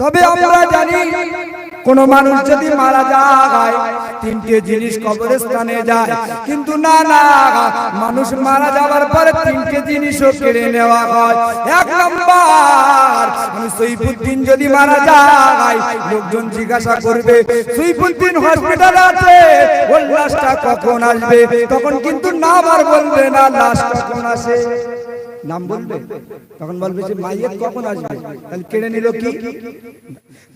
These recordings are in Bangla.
তবে আমরা জানি কোন মানুষ যদি মারা যায় তিনটে জিনিস কবরস্থানে যায়। কিন্তু না না মানুষ মারা যাওয়ার পরে তিনটে জিনিসও কেড়ে নেওয়া হয়। এক নম্বর সৈফুদ্দিন যদি মারা যায় লোকজন জিজ্ঞাসা করবে সৈফুদ্দিন হসপিটাল আছে? ওর লাশটা কখন আসবে? তখন কিন্তু না আবার বলবে না লাশ কখন আসে? নাম বলবে? তখন বলবে যে মাইয়ের কখন আসবে? তাহলে কেড়ে নিল কি?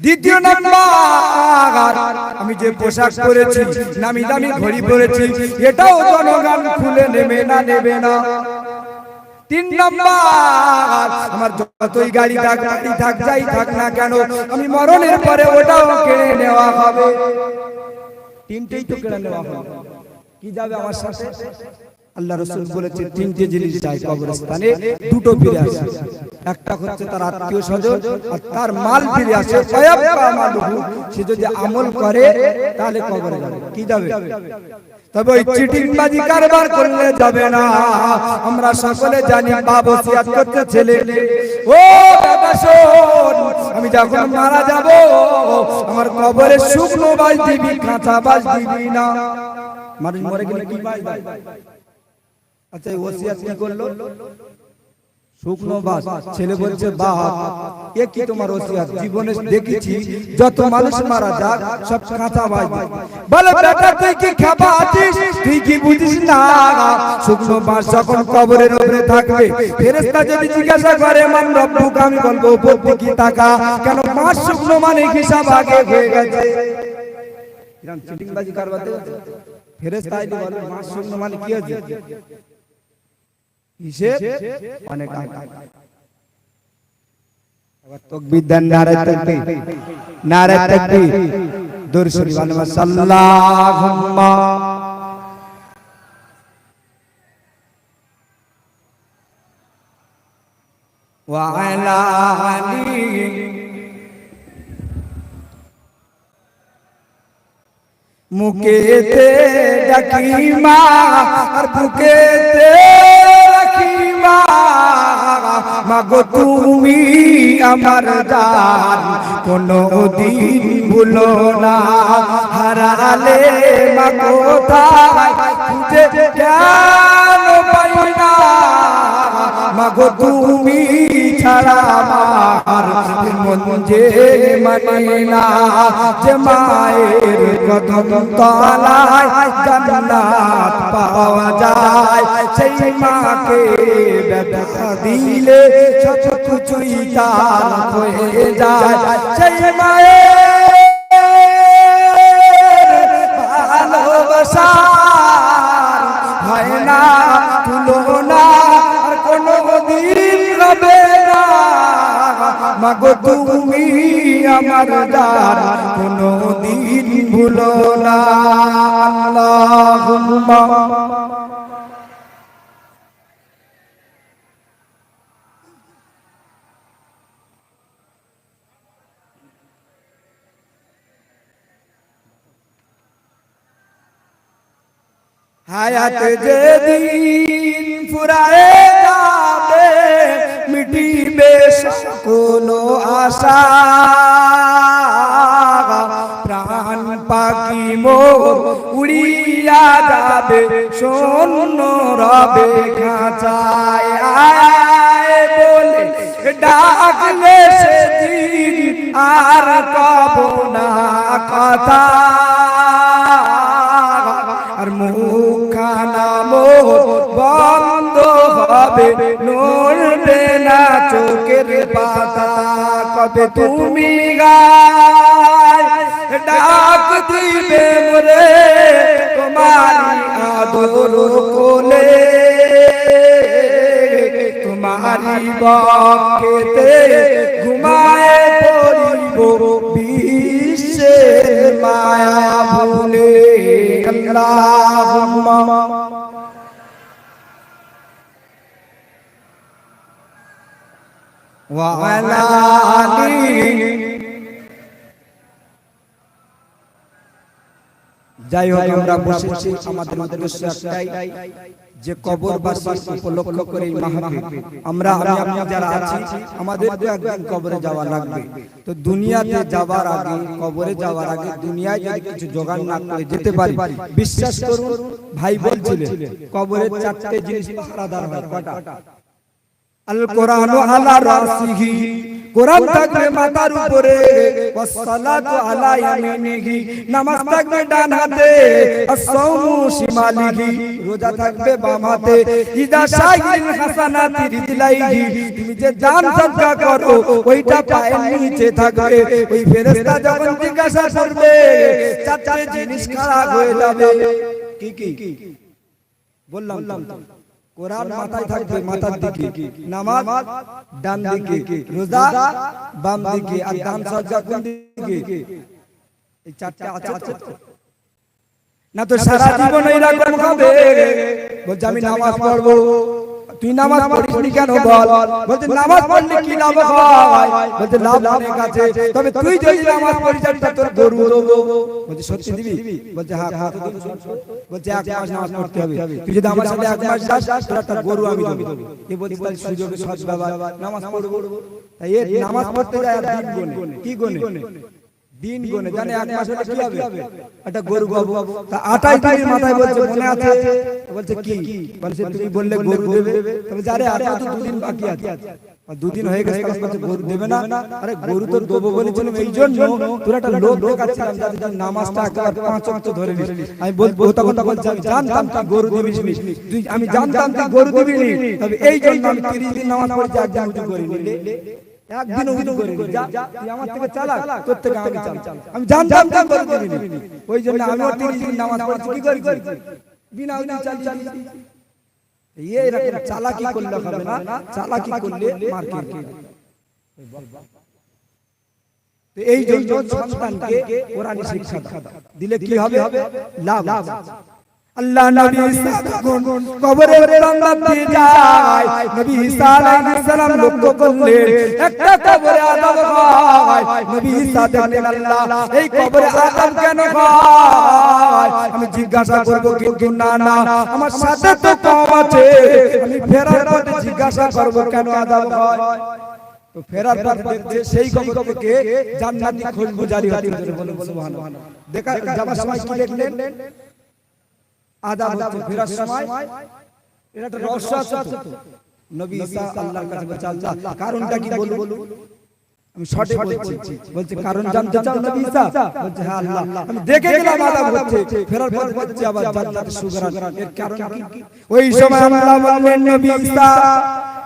দ্বিতীয় নাম্বার! আমি যে পোশাক পরেছি নামি দামি ঘড়ি পরেছি এটাও জনগণ খুলে নেবে না নেবে না। তিন নাম্বার! আমার যতই গাড়ি থাক গাড়ি থাক যাই থাক না কেন আমি মরণের পরে ওটাও কেড়ে নেওয়া হবে। তিনটেই তো কেড়ে নেওয়া হবে। কি যাবে আমার সাথে? আল্লাহ রসুল বলেছে তিনটে জিনিস চাই কবরস্থানে দুটো ফিরে আসে। একটা হচ্ছে তার আত্মীয় স্বজন আর তার মাল ফিরে আসে। সে যদি আমল করে তাহলে কবরে যাবে। কি যাবে? তবে ওই চিটিংবাজি কারবার করলে যাবে না। আমরা সকলে জানি করতে ছেলে। ও দাদা শোন আমি যখন মারা যাব আমার কবরে শুকনো বাজ দিবি কাঁচা দিবি না। মানুষ মরে গেলে কি দেয়? আচ্ছা ওসিয়াত কি করল? শুকনো বাস। ছেলে বলছে বাপ এ কি তোমার ওসিয়াত জীবনে দেখেছি যত মানুষ মারা যাক সব কাঁচা দেয়। বলে বেটা তুই কি খাবা আছিস? তুই কি বুঝিস না? শুকনো বাস যখন কবরের উপরে থাকবে ফেরেশতা যদি জিজ্ঞাসা করে মান রব্বুক আমি বলব উপর দিকে তাকা কেন শুকনো মানে হিসাব আগে হয়ে গেছে? এরকম চিটিংবাজি কারবার দেখেছ? ফেরেশতা আইলে বলে শুকনো মানে কি হয়েছে হিসেব অনেক আবার তাকবীর দেন নারে তাকবীর। নারে দূর শরীফ মুকেতে ডাকিমা আর মাগো তুমি আমার দান কোনো দিন ভুলো না। হারালে মাগো তাই খুঁজে পাই না। মাগো তুমি ছাড়া আমার মন যে মানে না, যে মায়ের কদম তলায় জান্নাত পাওয়া যায়, সেই মাকে ব্যথা হয়ে না, তুলনা কোনো দিন না মাগো তুমি আমার দার কোনো দিন ভুলো না। হায়াত যেদিন ফুরায়ে যাবে মিটিবে কোনো আশা। প্রাণ পাখি মোর উড়িয়া যাবে, শূন্য রবে খাঁচায়। আয় বলে ডাকলে সেদিন আর কব না কথা। না চোখের পাতা কবে তুমি গায় ডাক দিবে মোরে তোমারি আদর কোলে। তোমারি বকেতে ঘুমায় পড়িব বিশ্বের মায়া ভুলে। আল্লাহুম্মা। যাই হোক আমরা বসেছি আমাদের উদ্দেশ্য একটাই যে কবরবাসী উপলক্ষ করে আমরা আমি যারা আছি আমাদের একদিন কবরে যাওয়া লাগবে। তো দুনিয়াতে যাওয়ার আগে কবরে যাওয়ার আগে দুনিয়ায় যদি কিছু জোগাড় না করে যেতে পারি বিশ্বাস করুন ভাই বলছিলেন কবরের চারটে জিনিস পাহারাদার হয় কটা? আল কোরআন আলা রাসিহি। কোরআন থাকবে মাথার উপরে ওয়াসসালাতু আলা ইয়ামিনিহি। নামাজ থাকবে ডান হাতে আস-সাওমু শিমালিহি। রোজা থাকবে বাম হাতে। ইদা শাইল হাসানাতি রিজলাইহি তুমি যে দান সদকা করো ওইটা পায়ের নিচে থাকবে। ওই ফেরেশতা যখন জিজ্ঞাসা করবে চারটে জিনিস খারাপ হয়ে যাবে। কি কি? বললাম। কোরআন মাথায় থাকবে মাথার দিকে। নামাজ ডান দিকে। রোজা বাম দিকে। আর দান সজ্জা কোন দিকে? এই চারটে আছে তো? না তো সারা জীবন এইরকম হবে বলছে আমি নামাজ পড়ব। তুই নামাজ পড়িস কেন বল? বলছে, নামাজ পড়লে কি লাভ হয়? বলছে, লাভ অনেক আছে। তবে তুই যদি নামাজ পড়িস, একটা তোর গরু দেবো। বলছে, সত্যি দিবি? বলছে হ্যাঁ কত দিবি? বলছে, এক মাস নামাজ পড়তে হবে। তুই যদি আমার সাথে এক মাস যাস, তোর একটা গরু আমি দেবো। এ বলছে, তাহলে সুযোগে সৎ বাবা নামাজ পড়ব। তাই এ নামাজ পড়তে যায় দিন গনে। কি গনে? দিন গনে জানে এক মাস হলে কি হবে? একটা গরু তা আটাই মাথায় বলছে মনে আছে? বলছে কি? বলছে তুমি বললে গরু দেবে। তবে যারে আর তো দুদিন বাকি আছে। দুদিন হয়ে গেছে বলছে গরু দেবে না। আরে গরু তো দেবো বলেছিলাম এই জন্য তোর একটা লোক দেখাচ্ছিলাম যাতে তুই নামাজটা একবার পাঁচ ধরে নিস। আমি বলব তখন তখন আমি জানতাম তুই গরু। তুই আমি জানতাম তুই গরু দিবি। তবে এই জন্য আমি তিরিশ দিন নামাজ পড়েছি উঠে করিনি একদিন উঠে করিনি। যা তুই আমার থেকে চালাক তোর থেকে আমি চালাক। আমি জানতাম তুই গরু দিবি ওই জন্য আমিও তিরিশ দিন নামাজ পড়েছি কি করি বিনা উনি চালিয়ে চালিয়ে এই রকম চালাকি করলে হবে না চালাকি করলে মার খাবে এই জন্য সন্তানকে কোরআনী শিক্ষা দিলে কি হবে? লাভ লাভ। আল্লাহ নবী কবরের যায়। নবী ঈসা লক্ষ্য করলেন, একটা কবরে হয়। নবী আল্লাহ, এই কবরে কেন হয়? আমি জিজ্ঞাসা করব, কিন্তু না না, আমার সাথে তো কম আছে। আমি ফেরার পথে জিজ্ঞাসা করব, কেন আদম হয়? তো ফেরার পথে সেই কবরকে জান্নাতি খুশবু জারি বলে দেখা যাবার সময় কি দেখলেন? আদাব হচ্ছে ফেরার সময়। এটা একটা রহস্য আছে। নবী ঈসা আল্লাহর কাছে বলছে আল্লাহ কারণটা কি বলব আমি শর্টে বলছি। বলছে। কারণ জানতে চাও নবী ঈসা। বলছে হ্যাঁ আল্লাহ আমি দেখে গেলাম আদাব হচ্ছে। ফেরার পর বলছে আবার জান্নাতে সুগরান। এর কারণ কি? ওই সময় আল্লাহ বললেন নবী ঈসা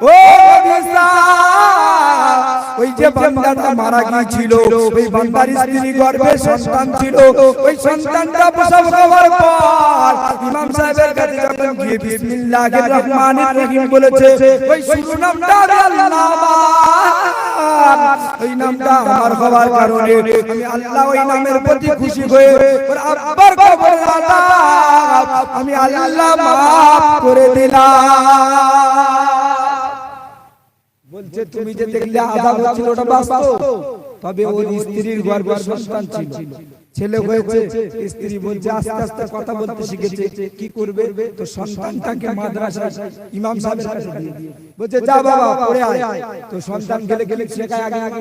ও ওই যে বান্দাটা মারা গিয়েছিল ওই বান্দার স্ত্রী গর্ভে সন্তান ছিল ওই সন্তানটা প্রসব হওয়ার পর ইমাম সাহেবের কাছে যখন গিয়ে বিসমিল্লাহির রহমানির রহিম বলেছে ওই আল্লাহ ওই নামটা আমার হওয়ার কারণে আমি আল্লাহ ওই নামের প্রতি খুশি হয়ে ওর আব্বার কবর আমি আল্লাহ মাফ করে দিলাম। বলছে তুমি যে দেখলে আদাব হচ্ছিল ওটা বাস্তব। তবে ওর স্ত্রীর গর্ভে সন্তান ছিল। ছেলে হয়েছে, স্ত্রী বলছে, আস্তে আস্তে কথা বলতে শিখেছে, কি করবে? তো সন্তানটাকে মাদ্রাসায় ইমাম সাহেবের কাছে দিয়ে। বলছে, যা বাবা, পড়ে আয়। তো সন্তান গেলে গেলে শেখায়, আগে আগে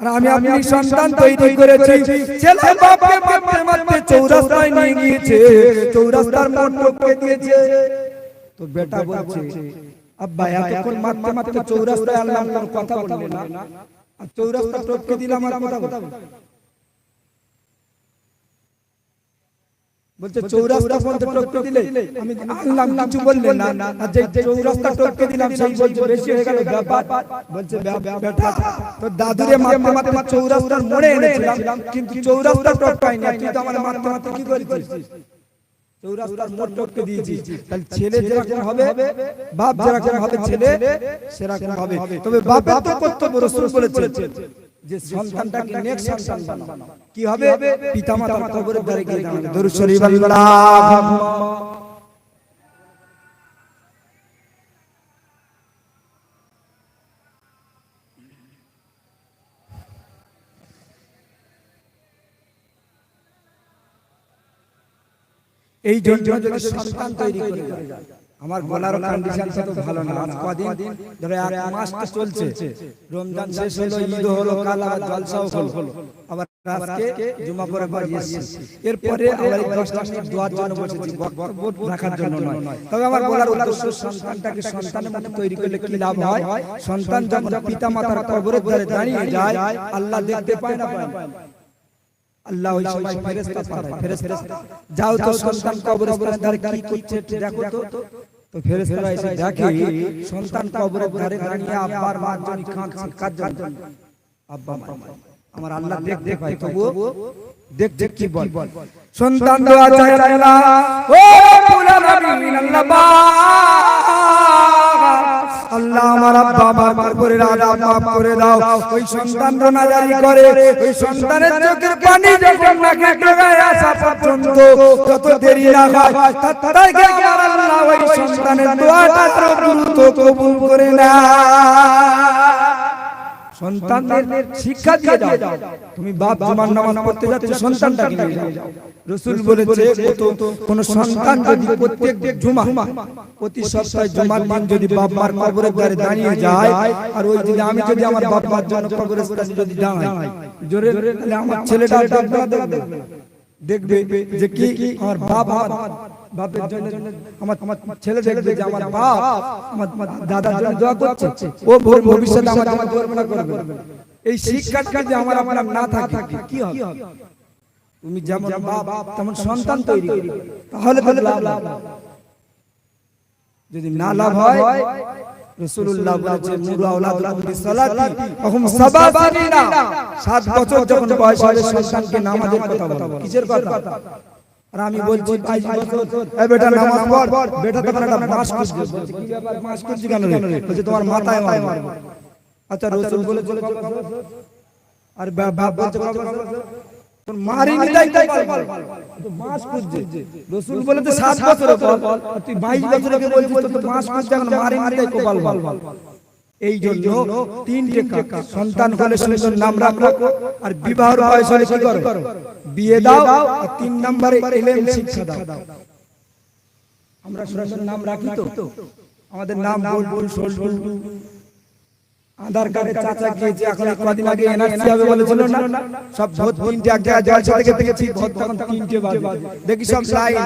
আর আমি আপনি সন্তান তৈরি করেছি। ছেলে বাপকে মারতে মারতে চৌরাস্তায় নিয়ে গিয়েছে। চৌরাস্তার দিয়েছে। তো বেটা বলছে আব্বা এতক্ষণ মারতে মারতে চৌরাস্তায় আল্লাহ কথা না। আর চৌরাস্তা টপকে দিলাম আর কথা বলছে চৌরাস্তা পর্যন্ত টপকে দিলে। আমি আল্লাহ কিছু বললেন না আর যে চৌরাস্তা টপকে দিলাম সেই বলছে বেশি হয়ে গেল ব্যাপার। বলছে বেটা তো দাদুরে মারতে মারতে চৌরাস্তার মোড়ে এনেছিলাম। কিন্তু চৌরাস্তা টপকাই না তুই তো আমার মারতে মারতে কি করেছিস? চৌরাস্তার মোড় টোটকে দিয়েছি তাহলে ছেলে যেরকম হবে বাপ যেরকম হবে ছেলে সেরকম হবে। তবে বাপের তো কর্তব্য রসুল বলেছে যে সন্তানটাকে নেক্সট সন্তান বানাও। কি হবে? পিতামাতার কবরের দ্বারে গিয়ে দাঁড়াবে দরুদ শরীফ আল্লাহ এই জন্য যদি সন্তান তৈরি করে যায়। আমার গলার কন্ডিশন তো ভালো না। আজ কদিন ধরে এক মাস তো চলছে। রমজান শেষ হলো ঈদ হলো কাল আবার জলসাও হলো। আবার আজকে জুমা করে বাড়ি এসেছি। এরপরে আবার এই দশটা মিনিট দোয়ার জন্য বসেছি। বক্তব্য রাখার জন্য নয়। তবে আমার বলার উদ্দেশ্য সন্তানটাকে সন্তানের মতো তৈরি করলে কি লাভ হয়? সন্তান যখন পিতা মাতার কবরের ধারে দাঁড়িয়ে যায় আল্লাহ দেখতে পায় না পায় আল্লাহ ওই সময় ফেরেশতা পাঠায় ফেরেশতা যাও তো সন্তান কবরের ধারে কি করছে দেখো তো তো ফেরেশতারা এসে দেখে সন্তান কবরের ধারে দাঁড়িয়ে আব্বার কাঁদছে আব্বা মা আমার আল্লাহ দেখতে পায় দেখ দেখ কি বল? সন্তান দোয়া চাই আল্লাহ ও পুরা নবী আল্লাহ আমার আব্বা আমার মার করে আজাব মাফ করে দাও। ওই সন্তান রোনাজারি করে, ওই সন্তানের চোখের পানি যখন নাকে লাগায় আসা পর্যন্ত যত দেরি না হয় তাকে আমার আল্লাহ ওই সন্তানের দোয়াটা দ্রুত কবুল করে না সন্তানদের শিক্ষা দিয়ে দাও। তুমি বাপ জুমার নামাজ পড়তে যাচ্ছ, সন্তানটাকে নিয়ে যাও। রসুল বলেছে কোন সন্তান যদি প্রত্যেক জুমা, প্রতি সপ্তাহে জুমার দিন যদি বাপ মার কবরের ধারে দাঁড়িয়ে যায়, আর ওই যদি আমি যদি আমার বাপ মার জন্য কবরের যদি দাঁড়াই, জোরে আমার ছেলেটা দেখবে দেখবে যে কি, আমার বাপ বাপের জন্য আমার আমার ছেলে দেখবে আমার বাপ আমার আমার দাদার জন্য দোয়া করছে। ও ভোর ভবিষ্যতে আমার আমার করবে। করবে। এই শিক্ষাটা যে আমার আপনার না থাকে কি হবে? তুমি যেমন বাপ তেমন সন্তান তৈরি তাহলে তাহলে লাভ যদি না লাভ হয় রাসূলুল্লাহ বলেছে মুরু আওলাদুকুম বিসসালাতি ওহুম সাবাসিনা সাত বছর যখন বয়স হবে সন্তানকে নামাজের কথা বলো কিসের কথা? আর আমি বলছি বাইশ বছর এ বেটা নামাজ পড় বেটা তখন একটা মাস খুঁজছে কি ব্যাপার মাস খুঁজছি কেন রে? বলছে তোমার মাথায় মারবো। আচ্ছা রসুল বলে চলে আর বাপ বলছে মারিনি তাই তাই তো মাস খুঁজছে রসুল বলে তো সাত বছরে তুই বাইশ বছরে কে বলছিস তো মাস খুঁজছে এখন মারিনি তাই কোপাল বল এই জন্য তিনটে কাকা সন্তান হলে সুন্দর নাম রাখো আর বিবাহ বয়স হলে কি করো? বিয়ে দাও আর তিন নম্বরে এলএম শিক্ষা দাও। আমরা সরাসরি নাম রাখি তো? আমাদের নাম বুলবুল সোলবুল আধার কার্ডে চাচা গিয়েছে এখন কদিন আগে এনআরসি হবে বলেছিল না? সব ভোট তিনটে এক জায়গায় জলসা থেকে দেখেছি ভোট তখন তিনটে বাজে। দেখি সব লাইন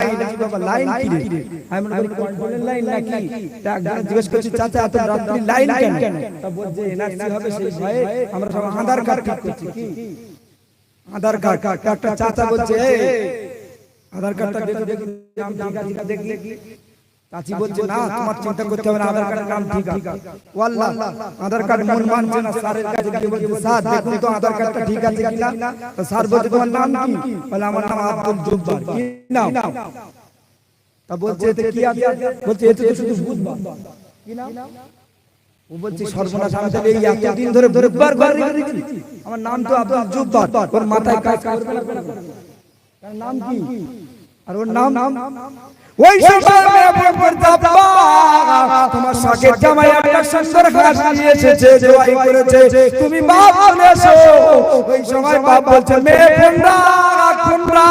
লাইন কি রে? আমি মনে করি কন্ট্রোলের লাইন নাকি? তা একজন জিজ্ঞেস করছি চাচা এত রাত্রি লাইন কেন? তা বলছে এনআরসি হবে সেই ভয়ে আমরা সব আধার কার্ড ঠিক করছি। কি আধার কার্ড একটা চাচা বলছে আধার কার্ডটা দেখে দেখি। দেখি। চাচি বলছে না তোমার চিন্তা করতে হবে না আধার কার্ডের নাম ঠিক আছে। ওয়াল্লাহ আধার কার্ড মন মানছে না স্যারের কাছে গিয়ে বলছে স্যার দেখুন তো আধার কার্ডটা ঠিক আছে কিনা? তো স্যার বলছে তোমার নাম কি? বলে আমার নাম আব্দুল জব্বার। কি নাম? তা বলছে এতে কি আছে? বলছে এতে শুধু বুধবার। কি নাম? ও বলছে সর্বনাশ আমি তাহলে এই এতদিন ধরে ঘর রেখে আমার নাম তো আব্দুল জব্বার। ওর মাথায় কাজ করবে না নাম কি আর ওর নাম ওই সময় মেয়ে বলতে আব্বা তোমার শখের জামাই একটা সুন্দর ঘাস নিয়ে এসেছে জবাই করেছে। তুমি বাপ চলে ওই সময় বাপ বলছে মেয়ে ফোনরা ফোনরা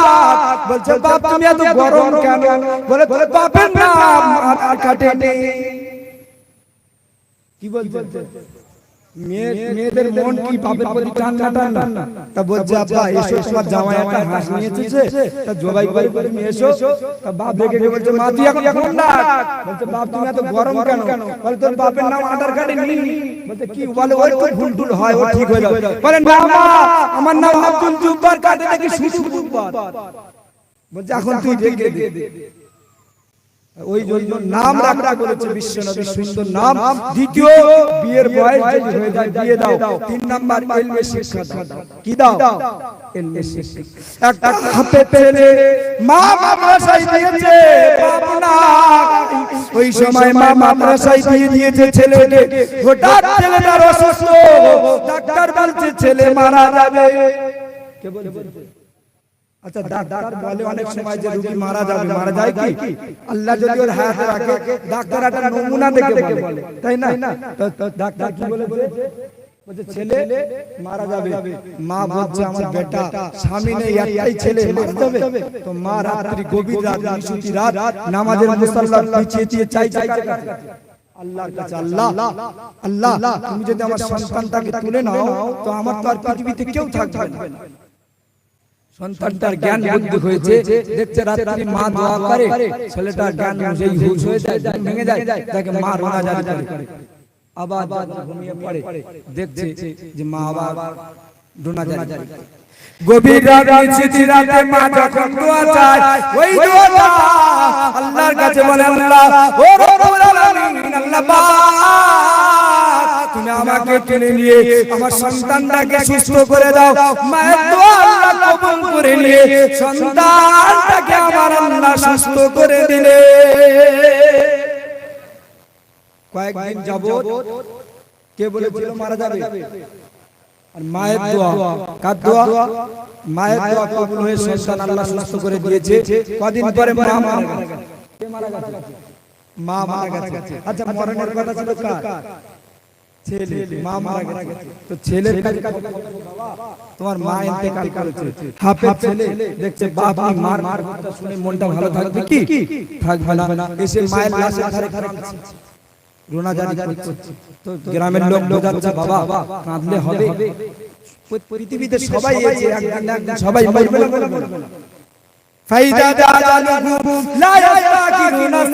বলছে বাপ তুমি এত গরম কেন? বলে বলে বাপের নাম আধার কাটে কি বলছে? মেয়েদের মন কি বাপের প্রতি টান না টান না তা বলছে আব্বা এসো তোমার জামাই একটা হাঁস নিয়ে এসেছে তা জবাই করে করে নিয়ে এসো তা বাপ দেখে গিয়ে বলছে মা তুই এখন এখন না বলছে বাপ তুমি এত গরম কেন বলে তোর বাপের নাম আধার কার্ডে নেই বলছে কি বলে ওই তো ভুল টুল হয় ও ঠিক হয়ে যাবে বলে না মা আমার নাম আব্দুল জুব্বার কাটে নাকি শুধু জুব্বার বলছে এখন তুই দেখে দে ওই জন্য নাম রাখা বলেছে বিশ্বনবী। সুন্দর নাম। দ্বিতীয় বিয়ের বয়স যদি হয়ে যায় বিয়ে দাও। তিন নাম্বার এলমে শিক্ষা দাও। কি দাও? এলমে শিক্ষা। একটা হাতে ছেলে মা মাদ্রাসায় দিয়েছে বাপ না ওই সময় মা মাদ্রাসায় দিয়ে দিয়েছে ছেলেকে। হঠাৎ ছেলেটার অসুস্থ। ডাক্তার বলছে ছেলে মারা যাবে। কে বলছে? আচ্ছা ডাক্তার বলে অনেক সময় যে রোগী মারা যাবে মারা যায় কি? আল্লাহ যদি ওর হায়াত রাখে ডাক্তার একটা নমুনা দেখে বলে। তাই না? ডাক্তার কি বলে বলে ছেলে মারা যাবে। মা বলছে আমার বেটা স্বামী নেই একটাই ছেলে মারা যাবে। তো মা রাত্রি গভীর রাত নিশুতি রাত নামাজের মুসাল্লা পিছিয়ে দিয়ে চাই চাই আল্লাহর কাছে আল্লাহ আল্লাহ তুমি যদি আমার সন্তানটাকে তুলে নাও তো আমার তো আর পৃথিবীতে কেউ থাকবে না সন্তানটার জ্ঞান বুদ্ধি হয়েছে, দেখছে রাত্রি মা দোয়া করে, ছেলেটার জ্ঞান যেই হুশ হয়ে যায় ভেঙে যায়, তাকে মা রোনা জারি করে। আবার ঘুমিয়ে পড়ে, দেখছে যে মা আবার রোনা জারি করে। গভীর রাত রাতে মা যখন দোয়া চায়, ওই দোয়াটা আল্লাহর কাছে বলে, আল্লাহ, ও রব্বুল আলামিন, আল্লাহ তুমি আমাকে টেনে নিয়ে আমার সন্তানটাকে সুস্থ করে দাও। মায়ের দোয়া আল্লাহ কবুল করে নিয়ে সন্তানটাকে আমার আল্লাহ সুস্থ করে দিলে। কয়েকদিন যাবত কে বলেছিল মারা যাবে। আর মায়ের দোয়া। কার দোয়া? মায়ের দোয়া কবুল হয়ে সন্তান আল্লাহ সুস্থ করে দিয়েছে। কদিন পরে মা মারা গেছে কে মারা গেছে মা মারা গেছে। আচ্ছা মরণের কথা ছিল কার? ছেলে মা মারা গেছে। তো ছেলের কাছে তোমার মা ইন্তেকাল করেছে। হাফে ছেলে দেখছে বাপ আর মার মার কথা শুনে মনটা ভালো থাকবে কি? থাকবে না। এসে মায়ের লাশের ধারে কাঁদছে। রোনা জারি করছে। তো গ্রামের লোক বোঝাচ্ছে বাবা কাঁদলে হবে। পৃথিবীতে সবাই আছে একদিন একদিন সবাই মরবে। না ফাইদা জালালুহু লা ইয়াস্তাকিরুনা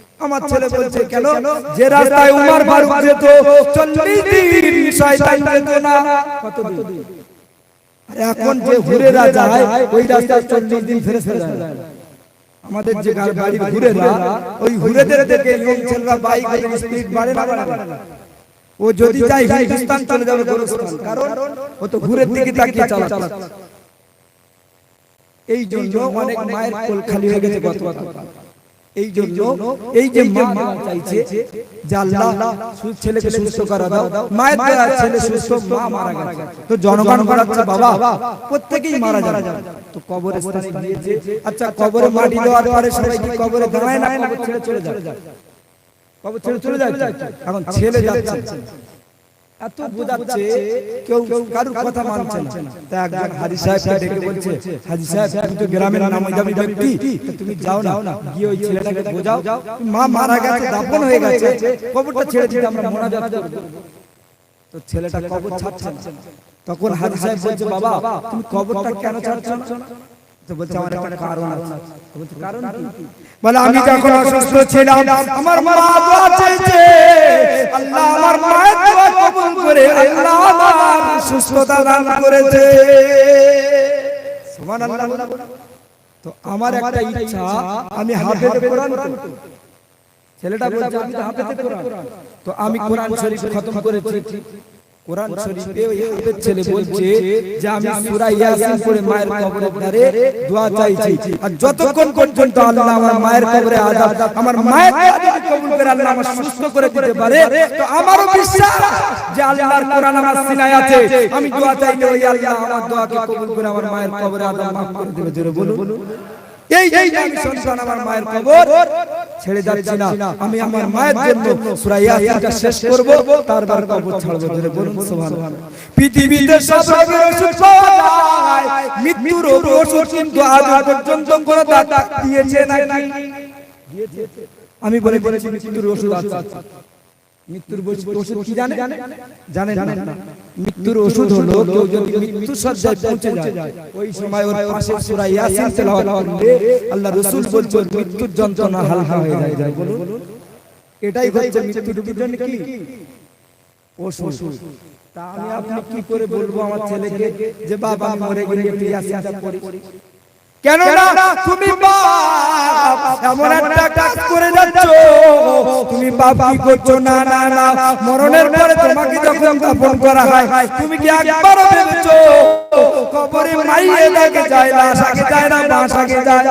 আমার ছেলে বলছে কেন? যে রাস্তায় উমর ফারুক যেত 40 দিন শয়তান যেত না। কত দিন এখন যে হুরেরা যায় ওই রাস্তায় 40 দিন ফেরে ফেরে যায়। আমাদের যে গাড়ির হুরেরা ওই হুরেদের দেখে ইয়ং ছেলেরা বাইক স্পিড বাড়ে না ও যদি যায় হিন্দুস্তান চলে যাবে কারণ ও তো ঘুরের দিকে তাকিয়ে চালাচ্ছে। এই জন্য অনেক মায়ের কোল খালি হয়ে গেছে গত গত এই জন্য এই যে মা চাইছে যে আল্লাহ ছেলেকে সুস্থ করা দাও। মায়ের দ্বারা ছেলে সুস্থ মা মারা গেছে। তো জনগণ বলাচ্ছে বাবা প্রত্যেকেই মারা যাবে। তো কবরে স্থানে গিয়েছে আচ্ছা কবরে মাটি দেওয়ার পরে সবাই কি কবরে দাঁড়ায় না ছেড়ে চলে যায় কবর ছেড়ে চলে যায় এখন ছেলে যাচ্ছে। এত বোঝাচ্ছে কেউ কারুর কথা মানছে না। তা একজন হাজি সাহেবকে ডেকে বলছে হাজি সাহেব তুমি তো গ্রামের নামজামি ব্যক্তি তুমি যাও না। গিয়ে ওই ছেলেটাকে বোঝাও। মা মারা গেছে দাফন হয়ে গেছে। কবরটা ছেড়ে দিতে আমরা মোনাজাত করব। তো ছেলেটা কবর ছাড়ছে না। তখন হাজি সাহেব বলছে বাবা তুমি কবরটা কেন ছাড়ছো না? তো বলছে আমার একটা কারণ আছে। তো বলছে কারণ কি? বলে আমি যখন অসুস্থ ছিলাম আমার মা দোয়া চেয়েছে আল্লাহ আমার মায়ের দোয়া কবুল করে আল্লাহ আমার সুস্থতা দান করেছে। সুবহানাল্লাহ। তো আমার একটা ইচ্ছা আমি হাফেজ কোরআন ছেলেটা বলছে আমি তো হাফেজ কোরআন। তো আমি কোরআন শরীফ খতম করেছি। কোরআন শরীফে ওই ছেলে বলছে যে আমি সূরা ইয়াসিন পড়ে মায়ের কবরের ধারে দোয়া চাইছি। আর যতক্ষণ পর্যন্ত আল্লাহ আমার মায়ের কবরে আযাব আমার মায়ের যদি কবুল করে আল্লাহ আমার সুস্থ করে দিতে পারে। তো আমারও বিশ্বাস যে আল্লাহর কোরআন আমার সিনায় আছে। আমি দোয়া চাইলে ওই আল্লাহ আমার দোয়াকে কবুল করে আমার মায়ের কবরে আযাব মাফ করে দেবে। জোরে বলুন এই এই আমি সন্তান আমার মায়ের কবর ছেড়ে যাচ্ছি না। আমি আমার মায়ের জন্য সূরা ইয়াসিনটা শেষ করব তারপর কবর ছাড়ব ধরে বলুন সুবহানাল্লাহ। পৃথিবীতে সব রোগের ওষুধ পাওয়া যায়। মৃত্যুর ওষুধ কিন্তু আজ পর্যন্ত কোন দাতা দিয়েছে নাকি? আমি বলে বলেছি মৃত্যুর ওষুধ আছে। মৃত্যুর ওষুধ কি জানে? জানেন না। মৃত্যুর ওষুধ হলো কেউ যদি মৃত্যু সজ্জায় পৌঁছে যায়। ওই সময় ওর পাশে সূরা ইয়াসিন তেলাওয়াত করলে আল্লাহ রাসূল বলছেন মৃত্যুর যন্ত্রণা হালকা হয়ে যায়। বলুন। এটাই হচ্ছে মৃত্যুর জন্য কি? ওষুধ। তা আমি আপনি কি করে বলব আমার ছেলেকে? যে বাবা মরে গেলে একটু ইয়াসিনটা পড়ি। কেন না তুমি বাপ এমন একটা কাজ করে যাচ্ছ। তুমি বাপ কি করছ? না না না মরণের পরে তোমাকে যখন দাফন করা হয় তুমি কি একবার ভেবেছো? কবরে মাইয়ে লাগে যায় না আগে যায় না বাস আগে যায়।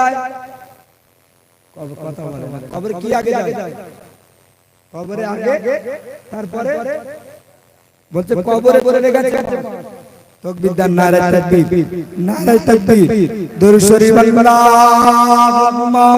কথা বলে কবরে কি আগে যায়? কবরে আগে তারপরে বলতে কবরে বলে রেখেছে তকবীর নারায় তকবীর নারায় তকবীর দরুদ শরীফ আল্লাহুম্মা।